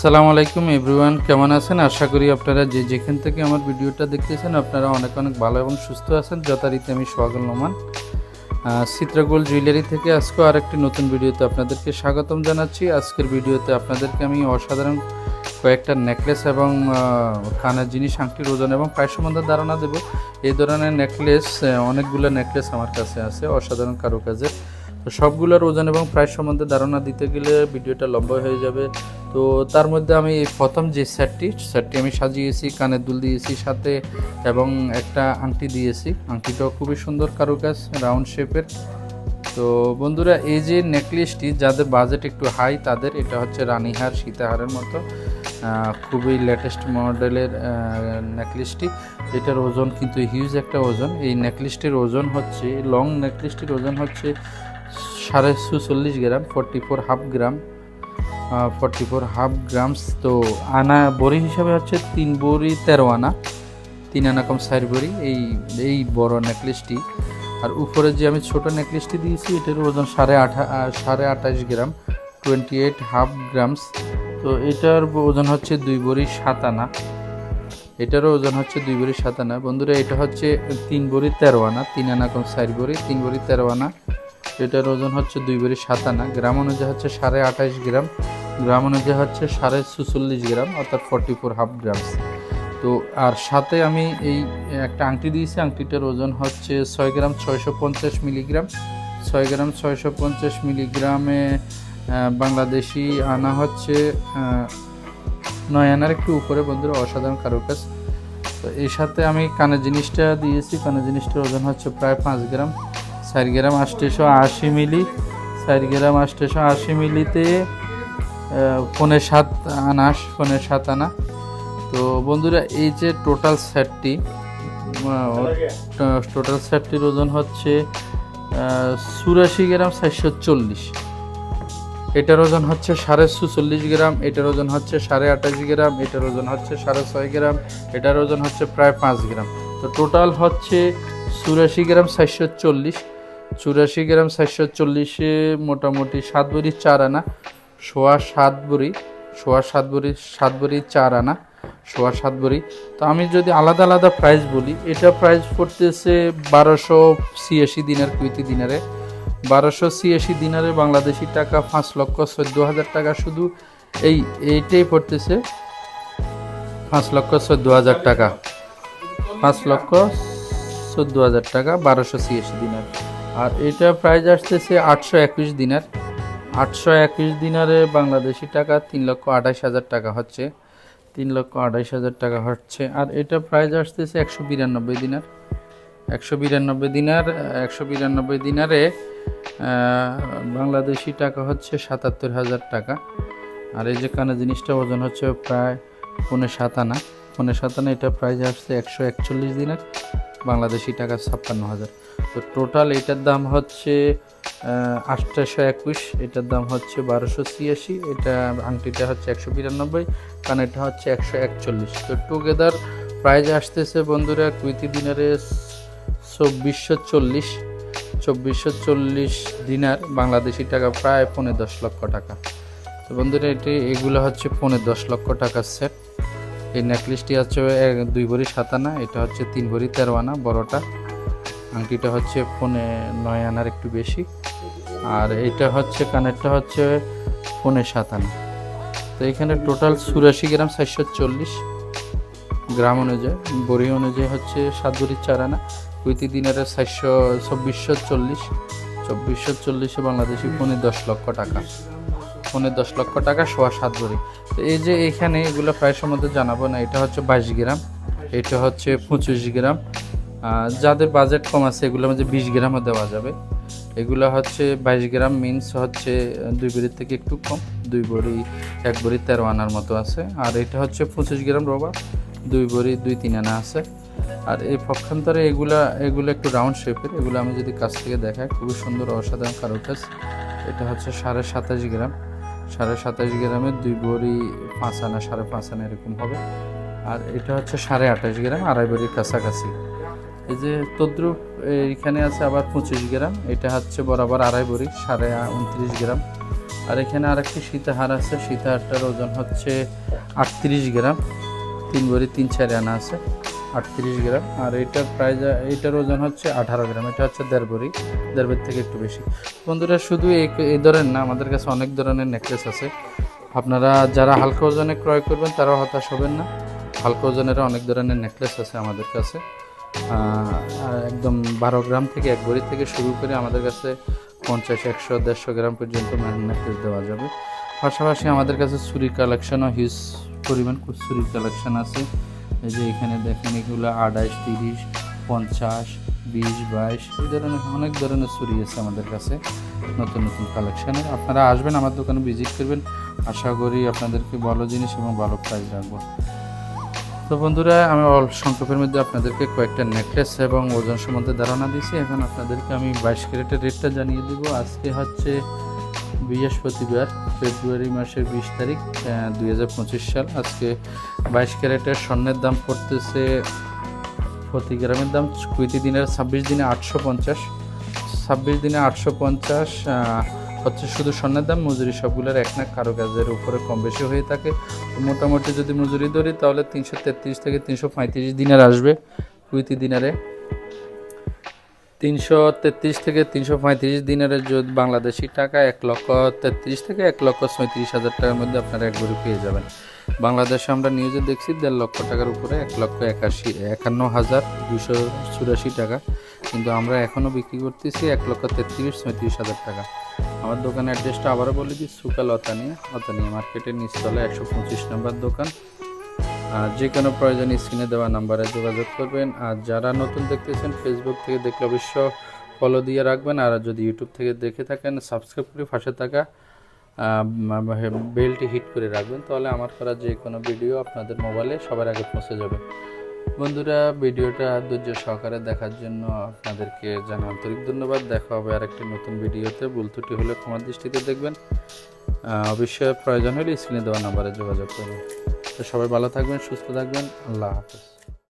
আসসালামু আলাইকুম এভরিওয়ান, কেমন আছেন? আশা করি আপনারা যে যেখান থেকে আমার ভিডিওটা দেখতেছেন, আপনারা অনেক অনেক ভালো এবং সুস্থ আছেন। যথারীতি আমি সোহাগুল নোমান। চিত্রগোল জুয়েলারি থেকে আজকেও আরেকটি নতুন ভিডিওতে আপনাদেরকে স্বাগতম জানাচ্ছি। আজকের ভিডিওতে আপনাদেরকে আমি অসাধারণ কয়েকটা নেকলেস এবং কানের জিনিস, আংটির ওজন এবং প্রায় সম্বন্ধে ধারণা দেব। এই ধরনের নেকলেস অনেকগুলো নেকলেস আমার কাছে আছে, অসাধারণ কারুকাজের। সবগুলোর ওজন এবং প্রাইস সম্বন্ধে ধারণা দিতে গেলে ভিডিওটা লম্বা হয়ে যাবে। তো তার মধ্যে আমি প্রথম যে সেটটি সেটটি আমি সাজিয়েছি কানের দুল দিয়েছি সাথে এবং একটা আংটি দিয়েছি। আংটিটাও খুবই সুন্দর কারুকাজ, রাউন্ড শেপের। তো বন্ধুরা, এই যে নেকলেসটি, যাদের বাজেট একটু হাই, তাদের এটা হচ্ছে রানীহার সীতাহারের মতো খুবই লেটেস্ট মডেলের নেকলেসটি। এটার ওজন কিন্তু হিউজ একটা ওজন। এই নেকলেসটির ওজন হচ্ছে লং নেকলেসটির ওজন হচ্ছে সাড়ে চুচল্লিশ gram forty four half gram. Forty four half grams তো আনা বড়ি হিসাবে হচ্ছে তিন বড়ি তেরো আনা, তিন আনা কম চার বড়ি, এই এই বড় নেকলেসটি আর উপরে যে আমি ছোট নেকলেসটি দিয়েছি, এটার ওজন সাড়ে আঠা সাড়ে আঠাশ gram twenty eight half grams তো এটার ওজন হচ্ছে দুই বড়ি সাত আনা। এটারও ওজন হচ্ছে দুই বড়ি সাত আনা। বন্ধুরা, এটা হচ্ছে তিন বড়ি তেরো আনা, তিন আনা কম চার বড়ি, তিন বড়ি তেরো আনা। এটার ওজন হচ্ছে দুই বড়ি সাত আনা। গ্রাম অনুযায়ী হচ্ছে সাড়ে আঠাশ গ্রাম। গ্রাম অনুযায়ী হচ্ছে সাড়ে চুচল্লিশ গ্রাম, অর্থাৎ ফর্টি ফোর হাফ গ্রামস তো, আর সাথে আমি এই একটা আংটি দিয়েছি, আংটিটার ওজন হচ্ছে ছয় গ্রাম ছয়শো পঞ্চাশ মিলিগ্রাম। ছয় গ্রাম ছয়শো পঞ্চাশ মিলিগ্রামে বাংলাদেশি আনা হচ্ছে নয় আনার একটু উপরে, বন্ধুরা, অসাধারণ কারুকাজ। তো, এর সাথে আমি কানের জিনিসটা দিয়েছি কানের জিনিসটার ওজন হচ্ছে প্রায় পাঁচ গ্রাম। চার গ্রাম আষ্টশো আশি মিলি, চার গ্রাম আষ্টশো আশি মিলিতে পনে সাত আনাস পনে সাত আনা। তো বন্ধুরা, এই যে টোটাল সেটটি টোটাল সেটটির ওজন হচ্ছে চুরাশি গ্রাম চারশো চল্লিশ। এটার ওজন হচ্ছে সাড়ে চুচল্লিশ গ্রাম, এটার ওজন হচ্ছে সাড়ে আঠাশ গ্রাম, এটার ওজন হচ্ছে সাড়ে ছয় গ্রাম, এটার ওজন হচ্ছে প্রায় পাঁচ গ্রাম। তো টোটাল হচ্ছে চুরাশি গ্রাম চারশো চল্লিশ। চুরাশি গ্রাম চারশো চল্লিশে মোটামুটি সাত বড়ি চার আনা। সোয়া সাত বড়ি, সোয়া সাত বড়ি সাত বড়ি চার আনা, সোয়া সাত বড়ি। তো আমি যদি আলাদা আলাদা প্রাইস বলি, এটা প্রাইস পড়তেছে বারোশো ছিয়াশি দিনের কুইতি দিনারে। বারোশো ছিয়াশি দিনারে বাংলাদেশি টাকা পাঁচ লক্ষ চোদ্দ হাজার টাকা। শুধু এই, এইটাই পড়তেছে পাঁচ লক্ষ চোদ্দ হাজার টাকা। পাঁচ লক্ষ চোদ্দ হাজার টাকা বারোশো ছিয়াশি দিনার। আর এটা প্রাইস আসতেছে আটশো একুশ দিনার। আটশো একুশ দিনারে বাংলাদেশি টাকা তিন লক্ষ আঠাশ হাজার টাকা হচ্ছে। তিন লক্ষ আঠাশ হাজার টাকা হচ্ছে। আর এটা প্রাইস আসতেছে একশো বিরানব্বই দিনার। একশো বিরানব্বই দিনার, একশো বিরানব্বই দিনারে বাংলাদেশি টাকা হচ্ছে সাতাত্তর হাজার টাকা। আর এই যে কানে জিনিসটা ওজন হচ্ছে প্রায় পৌনে সাত আনা পৌনে সাত আনা এটা প্রাইস আসছে একশো একচল্লিশ দিনের। বাংলাদেশি টাকা ছাপ্পান্ন হাজার। তো টোটাল এটার দাম হচ্ছে আটশোশো একুশ, এটার দাম হচ্ছে বারোশো ছিয়াশি, এটা আংটিটা হচ্ছে একশো বিরানব্বই, কানেরটা হচ্ছে একশো একচল্লিশ। তো টুগেদার প্রাইস আসতেছে বন্ধুরা কুইতি দিনারে চব্বিশশো চল্লিশ চব্বিশশো চল্লিশ দিনার বাংলাদেশি টাকা প্রায় পৌনে দশ লক্ষ টাকা। তো বন্ধুরা এটি, এগুলো হচ্ছে পৌনে দশ লক্ষ টাকার সেট এই নেকলেসটি হচ্ছে দুই ভরি সাত আনা এটা হচ্ছে তিন ভরি তেরো আনা বড়টা। আংটিটা হচ্ছে পৌনে নয় আনার একটু বেশি। আর এটা হচ্ছে, কানেরটা হচ্ছে পৌনে সাত আনা। তো এখানে টোটাল চুরাশি গ্রাম চারশো চল্লিশ। গ্রাম অনুযায়ী, বড়ি অনুযায়ী হচ্ছে সাত ভরি চার আনা। কুইতি দিনারের চারশো, চব্বিশশো চল্লিশ। চব্বিশশো চল্লিশে বাংলাদেশি পৌনে দশ লক্ষ টাকা। পৌনে দশ লক্ষ টাকা, সোয়া সাত ভরি তো এই যে এখানে এগুলো প্রায় সম্বন্ধে জানাব না, এটা হচ্ছে বাইশ গ্রাম। এটা হচ্ছে পঁচিশ গ্রাম। যাদের বাজেট কম আছে এগুলো মধ্যে বিশ গ্রামও দেওয়া যাবে। এগুলো হচ্ছে বাইশ গ্রাম মিন্স হচ্ছে দুই বড়ির থেকে একটু কম। দুই বড়ি, এক বড়ি তেরো আনার মতো আছে। আর এটা হচ্ছে পঁচিশ গ্রাম রবা দুই বড়ি, দুই তিন আনা আছে। আর এই পক্ষান্তরে এগুলা, এগুলো একটু রাউন্ড শেপের এগুলো আমি যদি কাছ থেকে দেখাই, খুবই সুন্দর, অসাধারণ কারুকাজ। এটা হচ্ছে সাড়ে সাতাশ গ্রাম। সাড়ে সাতাশ গ্রামের দুই বড়ি পাঁচ আনা, সাড়ে পাঁচ আনা এরকম হবে। আর এটা হচ্ছে সাড়ে আঠাশ গ্রাম, আড়াই বড়ির কাছাকাছি। এই যে তদ্রুপ, এইখানে আছে আবার পঁচিশ গ্রাম, এটা হচ্ছে বরাবর আড়াই বড়ি, সাড়ে উনত্রিশ গ্রাম। আর এখানে আরেকটি সীতাহার আছে, সীতাহারটার ওজন হচ্ছে আটত্রিশ গ্রাম, তিন ভরি তিন চারি আনা আছে, আটত্রিশ গ্রাম। আর এটার প্রাইস এইটার ওজন হচ্ছে আঠারো গ্রাম, এটা হচ্ছে দেড় ভরি দেড় ভরি থেকে একটু বেশি। বন্ধুরা, শুধু এই ধরনের না, আমাদের কাছে অনেক ধরনের নেকলেস আছে। আপনারা যারা হালকা ওজনে ক্রয় করবেন, তারাও হতাশ হবেন না। হালকা ওজনের অনেক ধরনের নেকলেস আছে আমাদের কাছে। একদম বারো গ্রাম থেকে এক ভরি থেকে শুরু করে আমাদের কাছে পঞ্চাশ, একশো, দেড়শো গ্রাম পর্যন্ত নেকলেস দেওয়া যাবে। পাশাপাশি আমাদের কাছে চুরি কালেকশনও হিউজ পরিমাণ চুরি কালেকশন আছে। এই যে এখানে দেখেন এগুলো আঠাশ তিরিশ, পঞ্চাশ, বিশ, বাইশ, এই ধরনের অনেক ধরনের চুরি আছে আমাদের কাছে নতুন নতুন কালেকশনের আপনারা আসবেন আমার দোকানে ভিজিট করবেন। আশা করি আপনাদেরকে ভালো জিনিস এবং ভালো প্রাইস রাখব। তো বন্ধুরা, আমি অল্প সংক্ষেপের মধ্যে আপনাদেরকে কয়েকটা নেকলেস এবং ওজন সম্বন্ধে ধারণা দিয়েছি। এখন আপনাদেরকে আমি বাইশ ক্যারেটের রেটটা জানিয়ে দিব। আজকে হচ্ছে বৃহস্পতিবার, ফেব্রুয়ারি মাসের বিশ তারিখ দুই হাজার পঁচিশ সাল। আজকে বাইশ ক্যারেটের স্বর্ণের দাম পড়তেছে প্রতি গ্রামের দাম কুড়িটি দিনের ছাব্বিশ দিনে আটশো পঞ্চাশ। ছাব্বিশ দিনে আটশো পঞ্চাশ হচ্ছে শুধু স্বর্ণের দাম, মজুরি সবগুলোর এক না, কারও কাজের উপরে কম বেশি হয়ে থাকে। মোটামুটি যদি মজুরি ধরি, তাহলে তিনশো তেত্রিশ থেকে তিনশো পঁয়ত্রিশ দিনের আসবে কুইতি দিনারে। তিনশো তেত্রিশ থেকে তিনশো পঁয়ত্রিশ দিনের যদি বাংলাদেশি টাকা এক লক্ষ তেত্রিশ থেকে এক লক্ষ পঁয়ত্রিশ হাজার টাকার মধ্যে আপনারা এক গরু পেয়ে যাবেন। বাংলাদেশে আমরা নিউজে দেখছি দেড় লক্ষ টাকার উপরে এক লক্ষ একাশি একান্ন হাজার দুশো চুরাশি টাকা। কিন্তু আমরা এখনও বিক্রি করতেছি এক লক্ষ তেত্রিশ পঁয়ত্রিশ হাজার টাকা। আমার দোকানের অ্যাড্রেসটা আবারও বলে দিই সুকাল অতানিয়া অতানিয়া মার্কেটের নিচতলা একশো পঁচিশ নম্বর দোকান। আর যে কোনো প্রয়োজনে স্ক্রিনে দেওয়া নাম্বারে যোগাযোগ করবেন। আর যারা নতুন দেখতেছেন ফেসবুক থেকে দেখলে অবশ্য ফলো দিয়ে রাখবেন। আর যদি ইউটিউব থেকে দেখে থাকেন সাবস্ক্রাইব করে পাশে থাকা বেলটি হিট করে রাখবেন। তাহলে আমার করা যে কোনো ভিডিও আপনাদের মোবাইলে সবার আগে পৌঁছে যাবে। বন্ধুরা, ভিডিওটা ধৈর্য সহকারে দেখার জন্য আপনাদেরকে জানা আন্তরিক ধন্যবাদ। দেখা হবে আরেকটি নতুন ভিডিওতে। ভুল ত্রুটি হলে ক্ষমার দৃষ্টিতে দেখবেন। অবশ্যই প্রয়োজন হলে স্ক্রিনে দেওয়া নাম্বারে যোগাযোগ করবেন তো সবাই ভালো থাকবেন, সুস্থ থাকবেন। আল্লাহ হাফেজ।